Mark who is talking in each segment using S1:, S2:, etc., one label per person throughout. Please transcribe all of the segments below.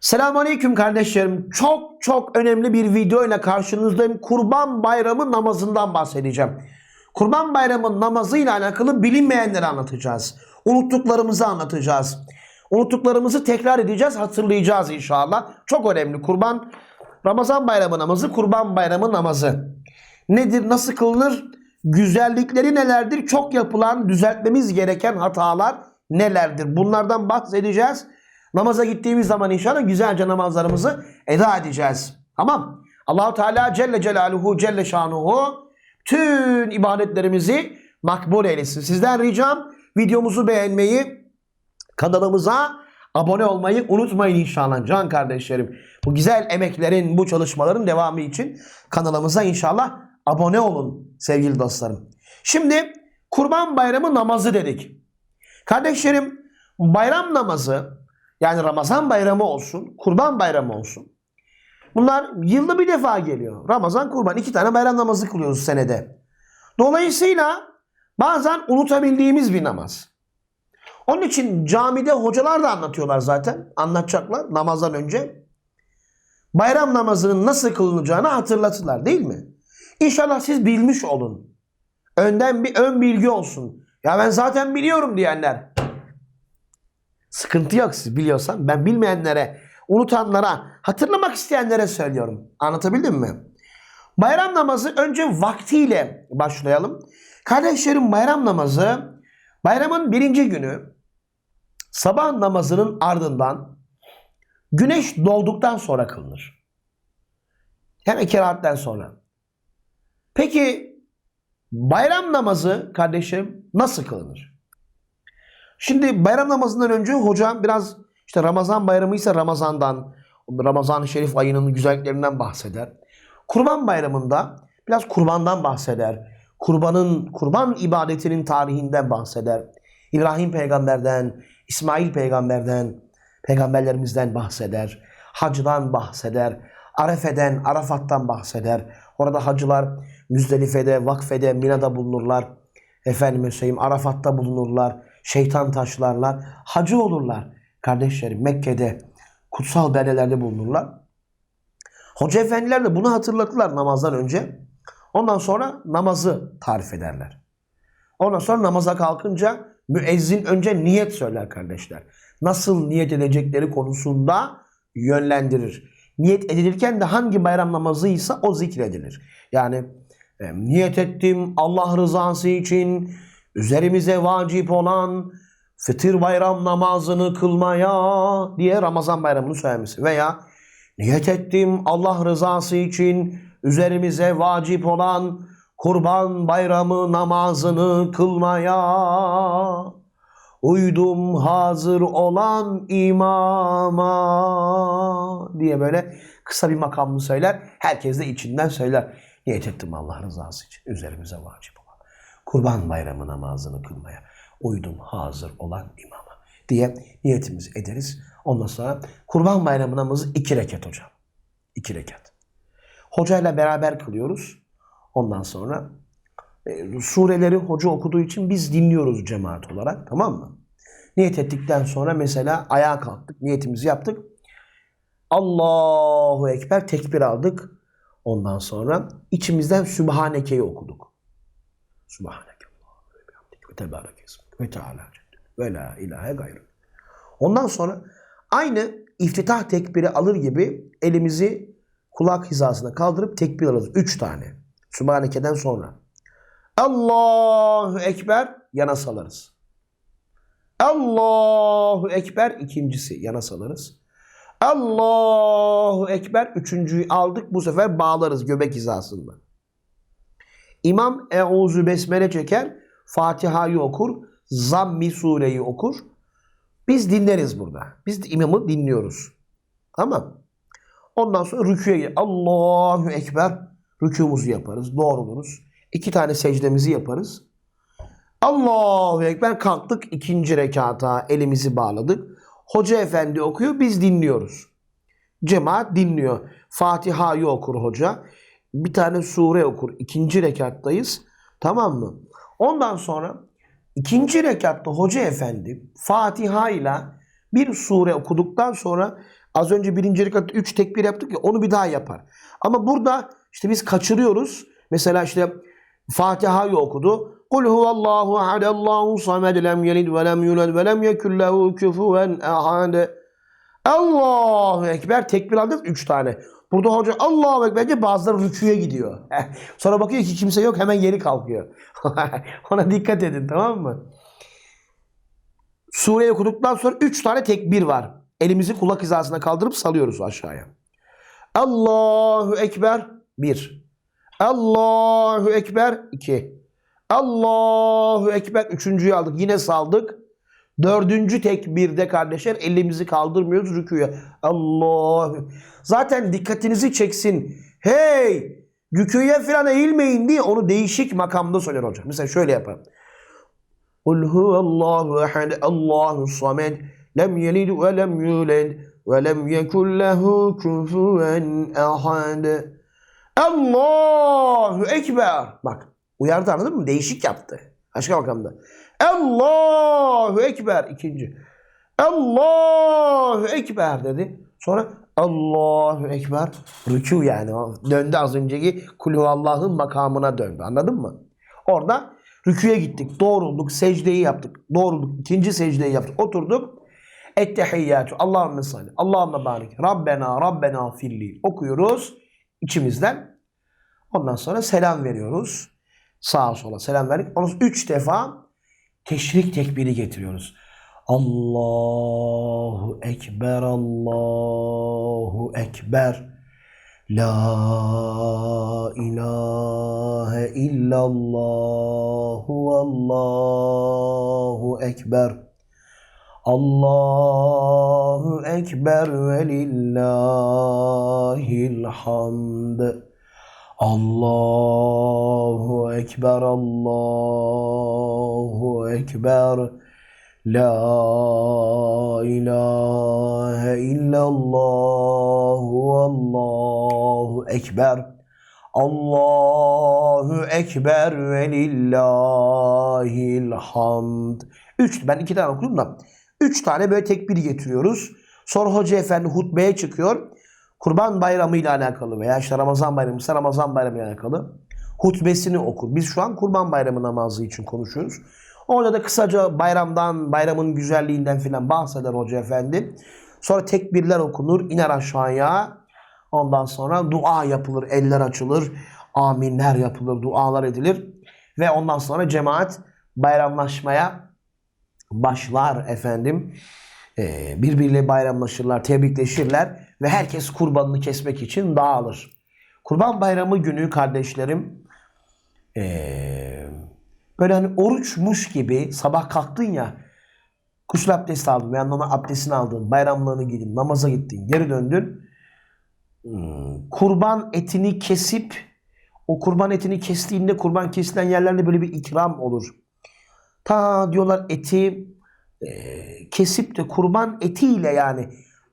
S1: Selamünaleyküm kardeşlerim. Çok çok önemli bir video ile karşınızdayım. Kurban Bayramı namazından bahsedeceğim. Kurban Bayramı namazıyla alakalı bilinmeyenleri anlatacağız. Unuttuklarımızı anlatacağız. Unuttuklarımızı tekrar edeceğiz, hatırlayacağız inşallah. Çok önemli. Kurban Ramazan Bayramı namazı, Kurban Bayramı namazı. Nedir, nasıl kılınır? Güzellikleri nelerdir? Çok yapılan, düzeltmemiz gereken hatalar nelerdir? Bunlardan bahsedeceğiz. Namaza gittiğimiz zaman inşallah güzelce namazlarımızı eda edeceğiz. Tamam. Allahu Teala Celle Celaluhu Celle Şanuhu tüm ibadetlerimizi makbul eylesin. Sizden ricam videomuzu beğenmeyi, kanalımıza abone olmayı unutmayın inşallah can kardeşlerim. Bu güzel emeklerin, bu çalışmaların devamı için kanalımıza inşallah abone olun sevgili dostlarım. Şimdi Kurban Bayramı namazı dedik. Kardeşlerim bayram namazı yani Ramazan bayramı olsun, Kurban bayramı olsun. Bunlar yılda bir defa geliyor. Ramazan, Kurban iki tane bayram namazı kılıyoruz senede. Dolayısıyla bazen unutabildiğimiz bir namaz. Onun için camide hocalar da anlatıyorlar zaten. Anlatacaklar namazdan önce. Bayram namazının nasıl kılınacağını hatırlatırlar değil mi? İnşallah siz bilmiş olun. Önden bir ön bilgi olsun. Ya ben zaten biliyorum diyenler. Sıkıntı yok siz biliyorsan. Ben bilmeyenlere, unutanlara, hatırlamak isteyenlere söylüyorum. Anlatabildim mi? Bayram namazı önce vaktiyle başlayalım. Kardeşlerim bayram namazı bayramın birinci günü sabah namazının ardından güneş doğduktan sonra kılınır. Hem iki rakatten sonra. Peki bayram namazı kardeşim nasıl kılınır? Şimdi bayram namazından önce hocam biraz işte Ramazan bayramı ise Ramazan'dan, Ramazan-ı Şerif ayının güzelliklerinden bahseder. Kurban bayramında biraz kurbandan bahseder. Kurbanın, kurban ibadetinin tarihinden bahseder. İbrahim peygamberden, İsmail peygamberden, peygamberlerimizden bahseder. Hacdan bahseder. Arefe'den, Arafat'tan bahseder. Orada hacılar Müzdelife'de, Vakfe'de, Mina'da bulunurlar. Efendime söyleyeyim Arafat'ta bulunurlar. Şeytan taşlarlar. Hacı olurlar. Kardeşlerim Mekke'de kutsal beldelerde bulunurlar. Hoca efendiler de bunu hatırlatırlar namazdan önce. Ondan sonra namazı tarif ederler. Ondan sonra namaza kalkınca müezzin önce niyet söyler kardeşler. Nasıl niyet edecekleri konusunda yönlendirir. Niyet edilirken de hangi bayram namazıysa o zikredilir. Yani e, niyet ettim Allah rızası için üzerimize vacip olan fıtır bayram namazını kılmaya diye Ramazan bayramını söylemesi. Veya niyet ettim Allah rızası için üzerimize vacip olan kurban bayramı namazını kılmaya uydum hazır olan imama diye böyle kısa bir makamını söyler. Herkes de içinden söyler. Niyet ettim Allah rızası için üzerimize vacip kurban bayramı namazını kılmaya uydum hazır olan imama diye niyetimizi ederiz. Ondan sonra kurban bayramı namazı iki rekat hocam. İki rekat. Hocayla beraber kılıyoruz. Ondan sonra e, sureleri hoca okuduğu için biz dinliyoruz cemaat olarak tamam mı? Niyet ettikten sonra mesela ayağa kalktık, niyetimizi yaptık. Allahu Ekber tekbir aldık. Ondan sonra içimizden Sübhaneke'yi okuduk. Sübhaneke Allahu ve bihamdik ve tebarek ismik ve teala ve la ilahe gayrı. Ondan sonra aynı iftitah tekbiri alır gibi elimizi kulak hizasına kaldırıp tekbir alırız. Üç tane. Sübhaneke'den sonra. Allahu Ekber yana salarız. Allahu Ekber ikincisi yana salarız. Allahu Ekber üçüncüyü aldık bu sefer bağlarız göbek hizasında. İmam Euzu Besmele çeker, Fatiha'yı okur, Zammi sureyi okur. Biz dinleriz burada. Biz imamı dinliyoruz. Tamam. Ondan sonra rüküye Allahu Ekber rükûmuzu yaparız. Doğruluruz. İki tane secdemizi yaparız. Allahu Ekber kalktık ikinci rekata elimizi bağladık. Hoca efendi okuyor biz dinliyoruz. Cemaat dinliyor. Fatiha'yı okur hoca. Bir tane sure okur. İkinci rekattayız. Tamam mı? Ondan sonra ikinci rekatta hoca efendi Fatiha ile bir sure okuduktan sonra Az önce birinci rekatta 3 tekbir yaptık ya onu bir daha yapar. Ama burada işte biz kaçırıyoruz. Mesela işte Fatiha'yı okudu. Kul huvallahu ahad Allahu samed lem yelid ve lem yulad ve lem yekun lehu kufuven ahad. Allahu Ekber tekbir aldık 3 tane. Burada hoca Allahu Ekber deyince bazıları rüküye gidiyor. Sonra bakıyor ki kimse yok hemen geri kalkıyor. Ona dikkat edin tamam mı? Sureyi okuduktan sonra 3 tane tekbir var. Elimizi kulak hizasına kaldırıp salıyoruz aşağıya. Allahu Ekber 1. Allahu Ekber 2. Allahu Ekber üçüncüyü aldık. Yine saldık. Dördüncü tekbirde kardeşler elimizi kaldırmıyoruz rüküye. Allahu. Zaten dikkatinizi çeksin. Hey! Rüküye falan eğilmeyin diye onu değişik makamda söyler hocam. Mesela şöyle yapalım. Kul huvallahu ehad Allahu samed lem yelid ve lem yulad ve lem yekun lehu kufuven ahad. Allahu Ekber. Bak uyardı anladın mı? Değişik yaptı. Başka makamda. Allahu Ekber. ikinci. Allahu Ekber dedi. Sonra Allahu Ekber. Rükû yani. Döndü az önceki kulhu Allah'ın makamına döndü. Anladın mı? Orada rüküye gittik. Doğrulduk. Secdeyi yaptık. Doğrulduk. ikinci secdeyi yaptık. Oturduk. Ettehiyyatü. Allahümme salli. Allahümme barik. Rabbena. Rabbena filli. Okuyoruz. içimizden. Ondan sonra selam veriyoruz. Sağa sola selam verdik. Sonra üç defa teşrik tekbiri getiriyoruz. Allahu Ekber, Allahu Ekber. La ilahe illallah, Allahu Ekber. Allahu Ekber ve lillahil hamd. Allahu Ekber, Allahu Ekber. La ilahe illallah, Allahu Ekber. Allahu Ekber ve lillahil hamd. Üç, ben iki tane okudum da. Üç tane böyle tekbir getiriyoruz. Sonra Hoca Efendi hutbeye çıkıyor. Kurban Bayramı ile alakalı veya işte Ramazan Bayramı Ramazan Bayramı ile alakalı hutbesini okur. Biz şu an Kurban Bayramı namazı için konuşuyoruz. Orada da kısaca bayramdan, bayramın güzelliğinden filan bahseder Hoca Efendi. Sonra tekbirler okunur, iner aşağıya. Ondan sonra dua yapılır, eller açılır, aminler yapılır, dualar edilir. Ve ondan sonra cemaat bayramlaşmaya başlar efendim. Ee, birbiriyle bayramlaşırlar, tebrikleşirler ve herkes kurbanını kesmek için dağılır. Kurban bayramı günü kardeşlerim ee, böyle hani oruçmuş gibi sabah kalktın ya gusül abdesti aldın veya normal abdestini aldın, bayramlığını giydin, namaza gittin, geri döndün. Hmm, kurban etini kesip o kurban etini kestiğinde kurban kesilen yerlerde böyle bir ikram olur. Ta diyorlar eti e, kesip de kurban etiyle yani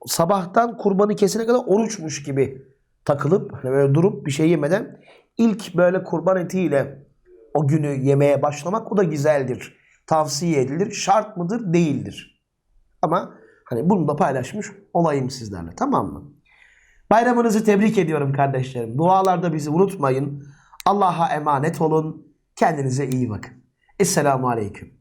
S1: sabahtan kurbanı kesene kadar oruçmuş gibi takılıp hani böyle durup bir şey yemeden ilk böyle kurban etiyle o günü yemeye başlamak o da güzeldir. Tavsiye edilir. Şart mıdır? Değildir. Ama hani bunu da paylaşmış olayım sizlerle. Tamam mı? Bayramınızı tebrik ediyorum kardeşlerim. Dualarda bizi unutmayın. Allah'a emanet olun. Kendinize iyi bakın. Esselamu Aleyküm.